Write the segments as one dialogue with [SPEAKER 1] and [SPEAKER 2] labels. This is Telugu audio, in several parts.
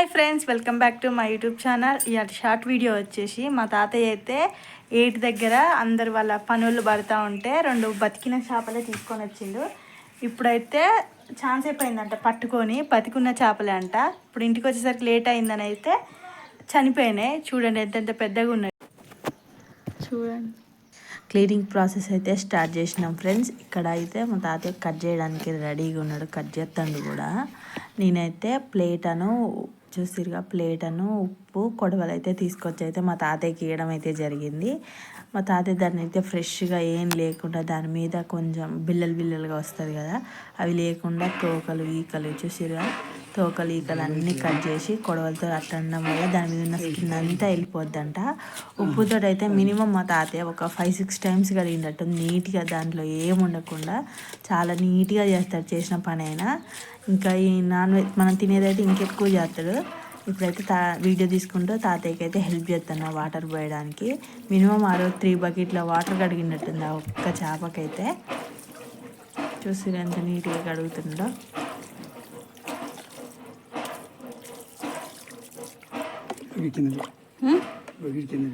[SPEAKER 1] Hi friends welcome back to my YouTube channel ఇవాళ షార్ట్ వీడియో వచ్చేసి మా తాతయ్య అయితే ఏటి దగ్గర అందరు వాళ్ళ పనులు పడుతూ ఉంటే రెండు బతికిన చేపలే తీసుకొని వచ్చిండు. ఇప్పుడైతే ఛాన్స్ అయిపోయిందంట పట్టుకొని బతికున్న చేపలే అంట. ఇప్పుడు ఇంటికి వచ్చేసరికి లేట్ అయిందని అయితే చనిపోయినాయి. చూడండి ఎంతెంత పెద్దగా ఉన్నాయి. చూడండి. క్లీనింగ్ ప్రాసెస్ అయితే స్టార్ట్ చేసినాం ఫ్రెండ్స్ ఇక్కడ అయితే మా తాతయ్య కట్ చేయడానికి రెడీగా ఉన్నాడు. కట్ చేస్తాడు కూడా. నేనైతే ప్లేట్ అను చూసిరుగా ప్లేట్ అను ఉప్పు కొడవలు అయితే తీసుకొచ్చి అయితే మా తాతయ్యకి ఇవ్వడం అయితే జరిగింది. మా తాతయ్య దాన్ని అయితే ఫ్రెష్గా ఏం లేకుండా దాని మీద కొంచెం బిల్లలు బిల్లలుగా వస్తుంది కదా అవి లేకుండా తోకలు ఈకలు చూసిరుగా తోకలు ఈకలు అన్నీ కట్ చేసి కొడవలతో అట్టడం వల్ల దాని మీద ఉన్న స్కిన్ అంతా వెళ్ళిపోద్దంట. ఉప్పుతో అయితే మినిమం మా తాతయ్య ఒక ఫైవ్ సిక్స్ టైమ్స్ కడిగినట్టు నీట్గా దాంట్లో ఏం ఉండకుండా చాలా నీట్గా చేస్తాడు చేసిన పని అయినా ఇంకా ఈ నాన్ వెజ్ మనం తినేదైతే ఇంకెక్కువ చేస్తాడు. ఇప్పుడైతే తా వీడియో తీసుకుంటూ తాతయ్యకి అయితే హెల్ప్ చేస్తున్నా వాటర్ పోయడానికి. మినిమం ఆ రోజు త్రీ బకెట్ల వాటర్ కడిగినట్టుంది ఆ ఒక్క చేపకైతే. చూసి ఎంత నీట్గా కడుగుతుండో
[SPEAKER 2] కింద. బకెట్ కింద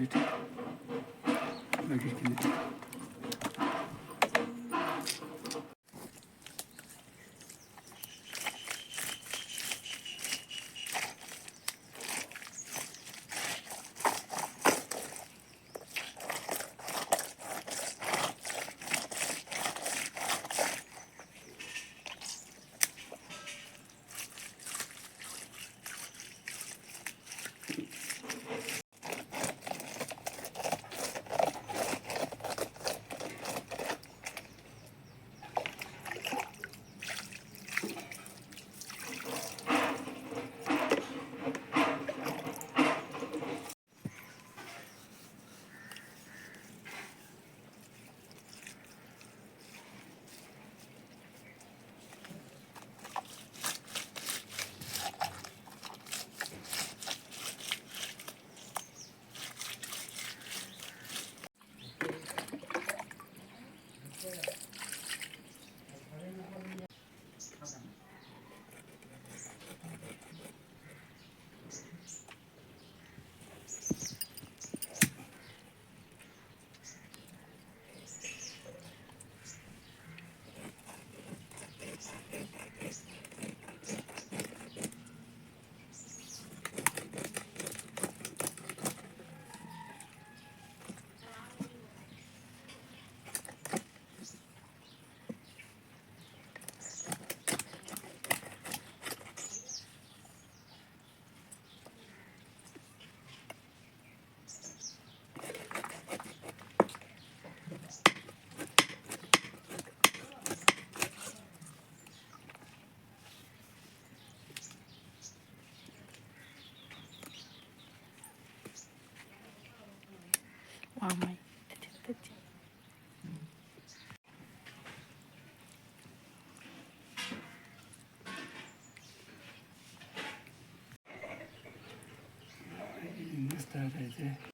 [SPEAKER 2] ఇంకా స్టార్ట్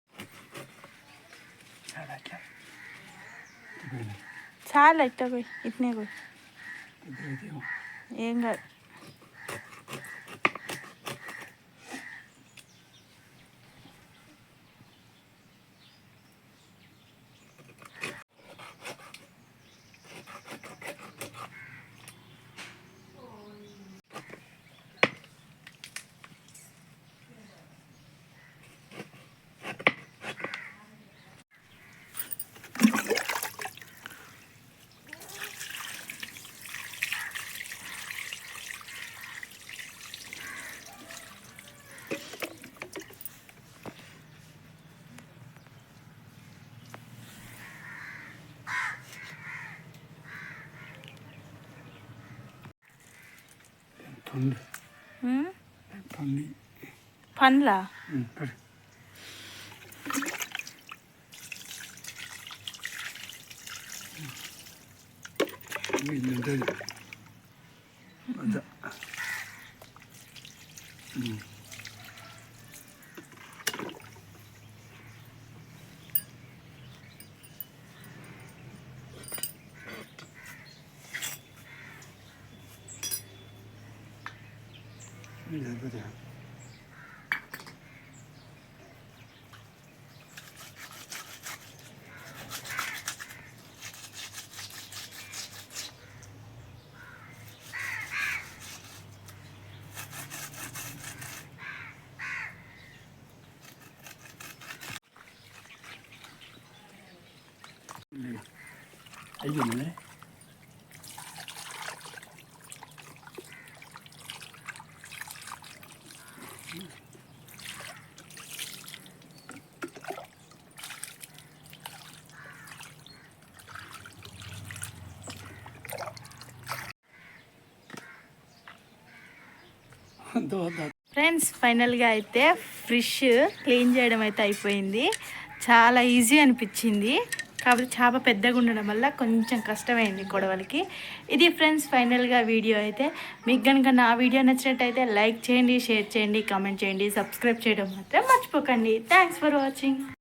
[SPEAKER 2] చాలా అట్లా.
[SPEAKER 1] ఇట్లా పోయి ఇట్నే పోయి ఏం కాదు
[SPEAKER 2] ఎంత ఉంది
[SPEAKER 1] ఉమ్?
[SPEAKER 2] ఎంత ఉంది
[SPEAKER 1] పండ్లా
[SPEAKER 2] ఉమ్, పడు. ఇది ఉంటుంది 一年多点。哎嗯。嗯嗯有呢
[SPEAKER 3] ఫ్రెండ్స్ ఫైనల్గా అయితే ఫిష్ క్లీన్ చేయడం అయితే అయిపోయింది. చాలా ఈజీ అనిపించింది. కాకపోతే చేప పెద్దగా ఉండడం వల్ల కొంచెం కష్టమైంది గొడవలకి ఇది ఫ్రెండ్స్ ఫైనల్గా వీడియో అయితే. మీకు కనుక నా వీడియో నచ్చినట్టయితే లైక్ చేయండి షేర్ చేయండి కామెంట్ చేయండి సబ్స్క్రైబ్ చేయడం మాత్రం మర్చిపోకండి. Thanks for watching